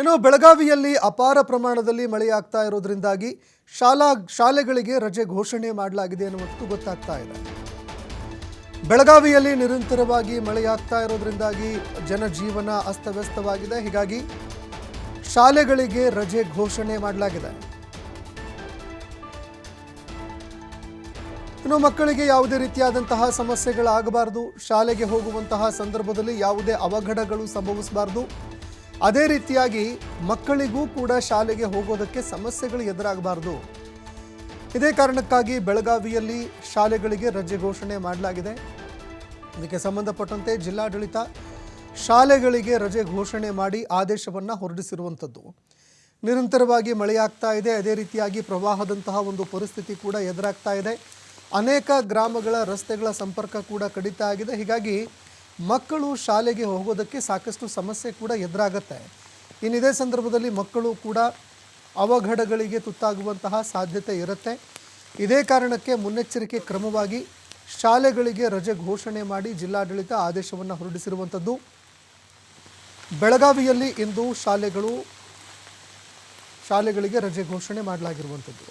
ಇನ್ನು ಬೆಳಗಾವಿಯಲ್ಲಿ ಅಪಾರ ಪ್ರಮಾಣದಲ್ಲಿ ಮಳೆಯಾಗ್ತಾ ಇರೋದ್ರಿಂದಾಗಿ ಶಾಲಾ ಶಾಲೆಗಳಿಗೆ ರಜೆ ಘೋಷಣೆ ಮಾಡಲಾಗಿದೆ ಅನ್ನುವಂಥದ್ದು ಗೊತ್ತಾಗ್ತಾ ಇದೆ. ಬೆಳಗಾವಿಯಲ್ಲಿ ನಿರಂತರವಾಗಿ ಮಳೆಯಾಗ್ತಾ ಇರೋದ್ರಿಂದಾಗಿ ಜನಜೀವನ ಅಸ್ತವ್ಯಸ್ತವಾಗಿದೆ. ಹೀಗಾಗಿ ಶಾಲೆಗಳಿಗೆ ರಜೆ ಘೋಷಣೆ ಮಾಡಲಾಗಿದೆ. ಇನ್ನು ಮಕ್ಕಳಿಗೆ ಯಾವುದೇ ರೀತಿಯಾದಂತಹ ಸಮಸ್ಯೆಗಳಾಗಬಾರದು. ಶಾಲೆಗೆ ಹೋಗುವಂತಹ ಸಂದರ್ಭದಲ್ಲಿ ಯಾವುದೇ ಅವಘಡಗಳು ಸಂಭವಿಸಬಾರದು. ಅದೇ ರೀತಿಯಾಗಿ ಮಕ್ಕಳಿಗೂ ಕೂಡ ಶಾಲೆಗೆ ಹೋಗೋದಕ್ಕೆ ಸಮಸ್ಯೆಗಳು ಎದುರಾಗಬಾರದು. ಇದೇ ಕಾರಣಕ್ಕಾಗಿ ಬೆಳಗಾವಿಯಲ್ಲಿ ಶಾಲೆಗಳಿಗೆ ರಜೆ ಘೋಷಣೆ ಮಾಡಲಾಗಿದೆ. ಇದಕ್ಕೆ ಸಂಬಂಧಪಟ್ಟಂತೆ ಜಿಲ್ಲಾಡಳಿತ ಶಾಲೆಗಳಿಗೆ ರಜೆ ಘೋಷಣೆ ಮಾಡಿ ಆದೇಶವನ್ನು ಹೊರಡಿಸಿರುವಂಥದ್ದು. ನಿರಂತರವಾಗಿ ಮಳೆಯಾಗ್ತಾ ಇದೆ. ಅದೇ ರೀತಿಯಾಗಿ ಪ್ರವಾಹದಂತಹ ಒಂದು ಪರಿಸ್ಥಿತಿ ಕೂಡ ಎದುರಾಗ್ತಾ ಇದೆ. ಅನೇಕ ಗ್ರಾಮಗಳ ರಸ್ತೆಗಳ ಸಂಪರ್ಕ ಕೂಡ ಕಡಿತ ಆಗಿದೆ. ಹೀಗಾಗಿ ಮಕ್ಕಳು ಶಾಲೆಗೆ ಹೋಗೋದಕ್ಕೆ ಸಾಕಷ್ಟು ಸಮಸ್ಯೆ ಕೂಡ ಎದುರಾಗತ್ತೆ. ಇದೇ ಸಂದರ್ಭದಲ್ಲಿ ಮಕ್ಕಳು ಕೂಡ ಅವಘಡಗಳಿಗೆ ತುತ್ತಾಗುವಂತಹ ಸಾಧ್ಯತೆ ಇರುತ್ತೆ. ಇದೇ ಕಾರಣಕ್ಕೆ ಮುನ್ನೆಚ್ಚರಿಕೆ ಕ್ರಮವಾಗಿ ಶಾಲೆಗಳಿಗೆ ರಜೆ ಘೋಷಣೆ ಮಾಡಿ ಜಿಲ್ಲಾಡಳಿತ ಆದೇಶವನ್ನು ಹೊರಡಿಸಿರುವಂಥದ್ದು. ಬೆಳಗಾವಿಯಲ್ಲಿ ಇಂದು ಶಾಲೆಗಳು ಶಾಲೆಗಳಿಗೆ ರಜೆ ಘೋಷಣೆ ಮಾಡಲಾಗಿರುವಂಥದ್ದು.